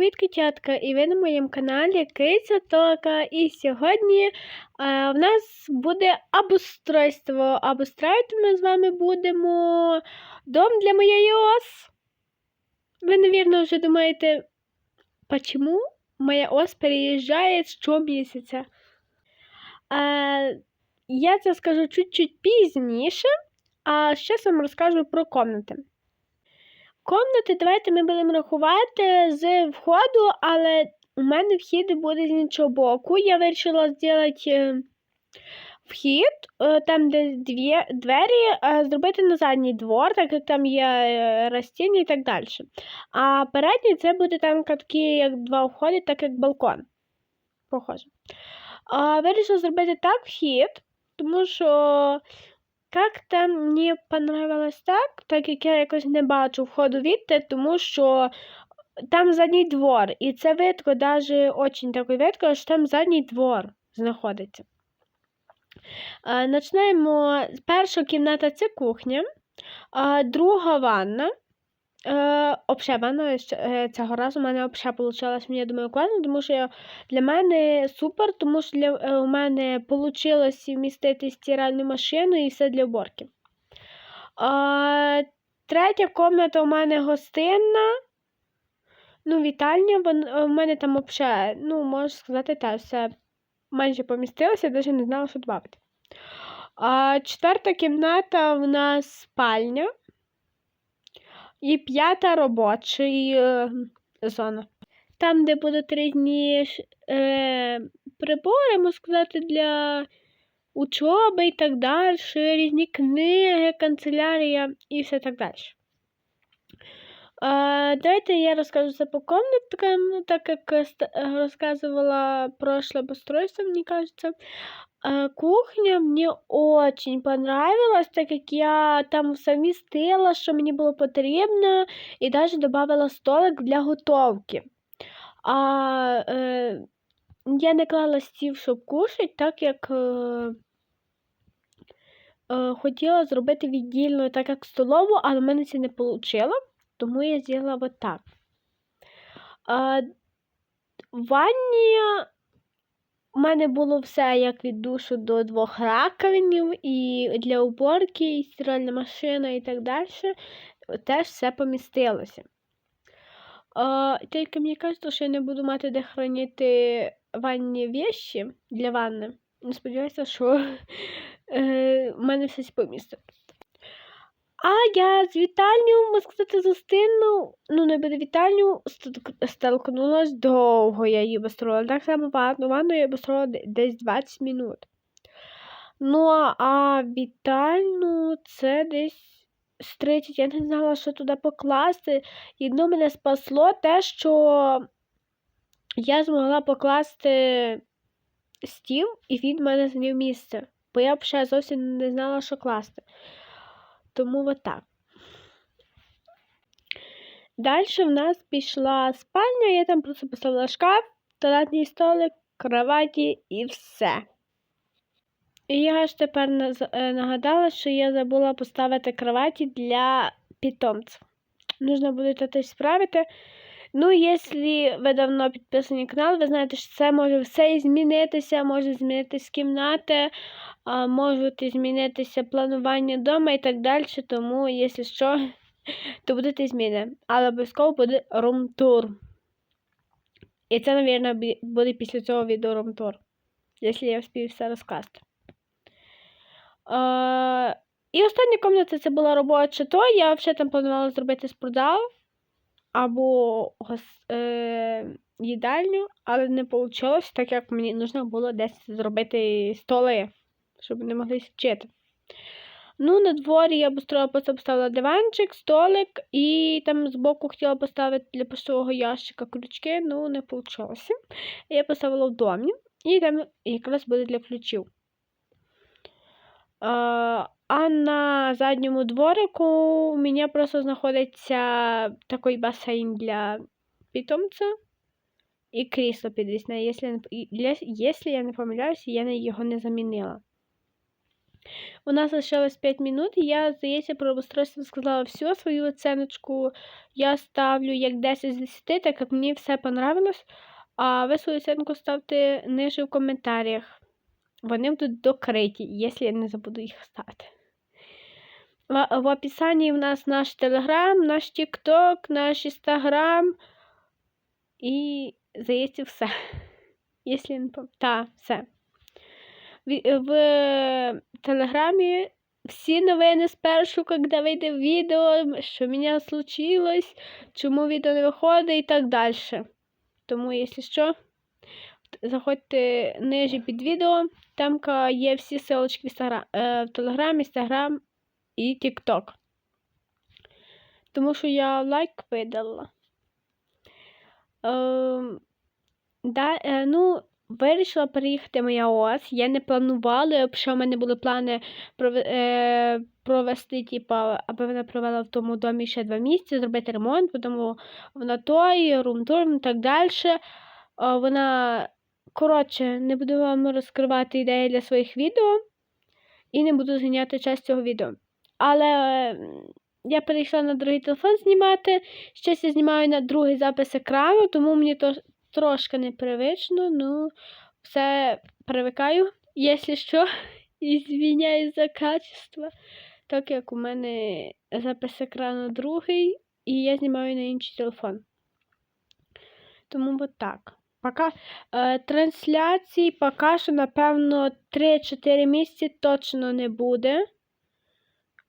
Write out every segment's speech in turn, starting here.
привіт, котятка! І ви на моєму каналі Киця Тока. І сьогодні е, в нас буде обустройство. Обустроїти ми з вами будемо дом для моєї ос. Ви, мабуть, вже думаєте, чому моя ос переїжджає щомісяця? Е, я це скажу чуть-чуть пізніше, а зараз вам розкажу про комнати. Комнати давайте ми будемо рахувати з входу, але у мене вхід буде з іншого боку. Я вирішила зробити е, вхід, е, там, де дві, двері, е, зробити на задній двор, так як там є растіння і так далі. А передній це буде там такі, як два входи, так як балкон. Похоже. Вирішила зробити так вхід, тому що как-то мені понравилось так, так як я якось не бачу входу відти, тому що там задній двор. І це видко, навіть очень такий видко, що там задній двор знаходиться. Начнемо Перша кімната це кухня, друга ванна. Е, Обшебана е, цього разу у мене обше вийшло, мені я думаю, класно, тому що для мене супер, тому що для, е, у мене вийшло вмістити стиральну машину і все для уборки. А, Третя кімната у мене гостинна. Ну, вітальня, у мене там взагалі, ну, можна сказати, теж все майже помістилося, я навіть не знала, що додати. Четверта кімната у нас спальня. І п'ята робоча е, зона. Там, де будуть різні е, прибори, можна сказати, для учоби і так далі, різні книги, канцелярія і все так далі. Е, давайте я розкажу це по комнаткам, так як розказувала прошлое постройство, мені кажется. Э, кухня мне очень понравилась, так как я там совместила, що мені було потрібно, і навіть додала столик для готовки. А е, я не клала стіл, щоб кушати, так як е, е, хотіла зробити віддільно, так як столову, але в мене це не вийшло, тому я зробила отак. Е, в ванні у мене було все як від душу до двох раковинів, і для уборки, і стиральна машина, і так далі. Теж все помістилося. А, Тільки мені кажуть, що я не буду мати де хранити ванні віші для ванни. Не сподіваюся, що е, в мене все помістить. А я з вітальню, можна сказати, зустину, ну не буде вітальню, столкнулась довго я її построила. Так само ванну, ванну я построила десь 20 минут. Ну, а вітальну це десь з 30. Я не знала, що туди покласти. Ну, мене спасло те, що я змогла покласти стіл, і він в мене зайняв місце. Бо я взагалі зовсім не знала, що класти. Тому отак. Далі в нас пішла спальня, я там просто поставила шкаф, туалетний столик, кроваті і все. І я аж тепер е, нагадала, що я забула поставити кроваті для питомців. Нужно буде це справити. Ну, якщо ви давно підписані канал, ви знаєте, що це може все змінитися, може змінитися кімнати, можуть змінитися планування вдома і так далі. Тому, якщо що, то будуть зміни. Але обов'язково буде румтур. І це, мабуть, буде після цього відео румтур. Якщо я встиг все розкласти. І остання кімната це була робоча, то я взагалі там планувала зробити спортзал або е, їдальню, але не вийшло, так як мені потрібно було десь зробити столи, щоб не могли вчити. Ну, на дворі я быстро поставила диванчик, столик і там збоку хотіла поставити для поштового ящика крючки, ну не вийшло. Я поставила в домі і там якраз буде для ключів. А на задньому дворику у мене просто знаходиться такий басейн для питомця і крісло підвісне. Якщо, якщо я не помиляюся, я його не замінила. У нас залишилось 5 минут, і я, здається, про обустройство сказала всю свою оценочку. Я ставлю як 10 з 10, так як мені все понравилось. А ви свою оценку ставте ниже в коментарях. Вони будуть докриті, якщо я не забуду їх ставити. В, в описанні в нас наш телеграм, наш тікток, наш інстаграм і, здається, все. Якщо не. Так, все. В, в телеграмі всі новини спершу, коли вийде відео, що мене случилось, чому відео не виходить і так далі. Тому, якщо що, заходьте ниже під відео. Там є всі інстаграм, е, в Телеграм, Інстаграм і Тікток. Тому що я лайк видала. Е, да, е, ну, Вирішила переїхати моя ОАС. Я не планувала, якщо в мене були плани е, провести, типу, аби вона провела в тому домі ще два місяці, зробити ремонт, потім вона той, рум-тур і так далі. Вона, коротше, не буду вам розкривати ідеї для своїх відео і не буду зганяти час цього відео. Але я перейшла на другий телефон знімати. Щось я знімаю на другий запис екрану, тому мені то трошки непривично, ну все привикаю, якщо що, і звіняю за качество, так як у мене запис екрану другий, і я знімаю на інший телефон. Тому от так. Пока е, трансляцій поки що, напевно, 3-4 місяці точно не буде.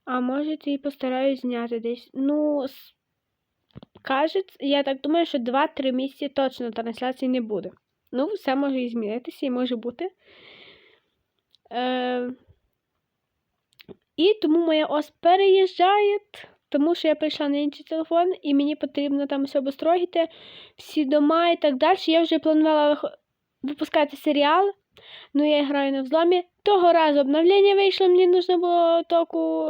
А може і постараюсь зняти десь. Ну, кажуть, я так думаю, що 2-3 місяці точно трансляції не буде. Ну, все може і змінитися і може бути. Е, І тому моя ос переїжджає, тому що я прийшла на інший телефон, і мені потрібно там все обустроїти, всі дома і так далі. Я вже планувала випускати серіал, ну я граю на взломі. Того разу обновлення вийшло, мені потрібно було току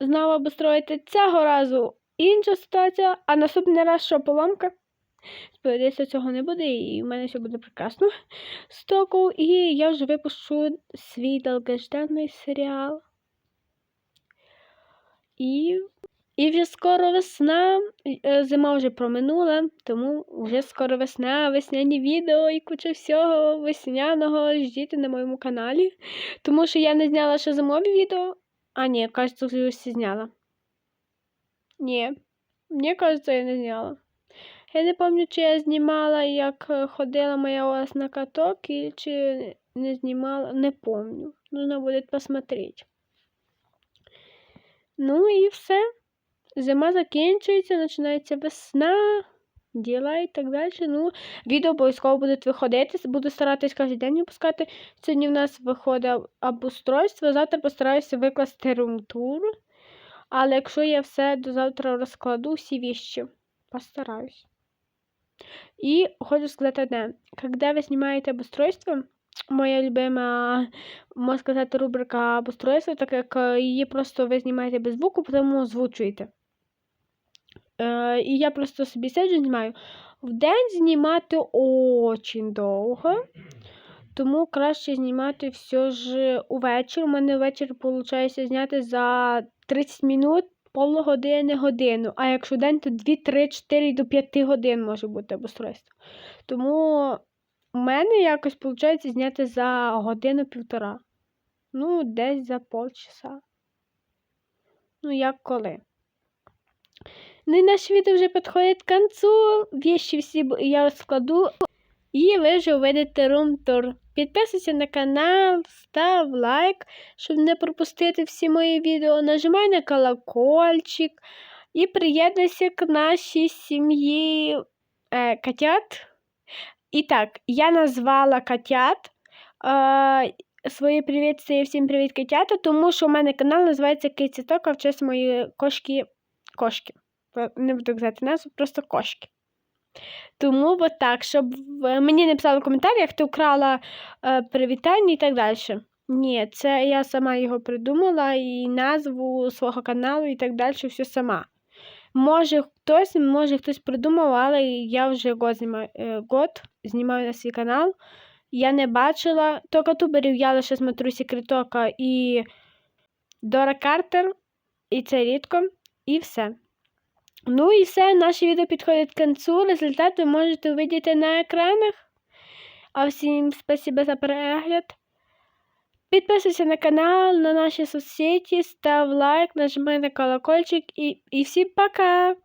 знову обустроїти. Цього разу інша ситуація, а наступний раз що поломка. Сподіваюся, цього не буде, і в мене все буде прекрасно з току. І я вже випущу свій довгожданий серіал. І і вже скоро весна. Е, зима вже проминула, тому вже скоро весна, весняні відео і куча всього весняного ждіть на моєму каналі. Тому що я не зняла ще зимові відео. А, ні, кажется, вже зняла. Ні, мені кажется, я не зняла. Я не пам'ятаю, чи я знімала, як е, ходила моя ось на каток, і чи не знімала, не помню. Нужно буде посмотреть. Ну і все. Зима закінчується, починається весна, діла і так далі. Ну, відео обов'язково будуть виходити. Буду старатись кожен день випускати. Сьогодні в нас виходить обустройство, завтра постараюся викласти румтур. Але якщо я все до завтра розкладу, всі віщі, постараюсь. І хочу сказати одне, коли ви знімаєте обустройство, моя любима, можна сказати, рубрика обустройства, так як е, її просто ви знімаєте без звуку, тому озвучуєте. Е, І я просто собі сиджу знімаю. В день знімати дуже довго. Тому краще знімати все ж увечері. У мене ввечері виходить зняти за 30 минут, полгодини, годину. А якщо день, то 2, 3, 4 до 5 годин може бути обустройство. Тому у мене якось виходить зняти за годину-півтора. Ну, десь за полчаса. Ну, як коли. Ну і наше відео вже підходить к концу. Вещи всі я розкладу. І ви вже увидите рум-тур. Підписуйся на канал, став лайк, щоб не пропустити всі мої відео. Нажимай на колокольчик і приєднуйся к нашій сім'ї е, котят. І так, я назвала котят. Е, Свої привіт, всім привіт, котята, тому що у мене канал називається Киціток, а в честь моєї кошки. кошки. Не буду казати назву, просто кошки. Тому от так, щоб мені не писали в коментарях, ти украла е, привітання і так далі. Ні, це я сама його придумала і назву свого каналу і так далі, все сама. Може хтось, може хтось придумав, але я вже год знімаю, е, год знімаю на свій канал. Я не бачила, тільки туберів я лише смотрю секретока і Дора Картер, і це рідко, і все. Ну і все, наше відео підходить к кінцю. Результат ви можете увидіти на екранах. А всім спасибо за перегляд. Підписуйся на канал, на наші соцсети, став лайк, нажми на колокольчик і, і всім пока!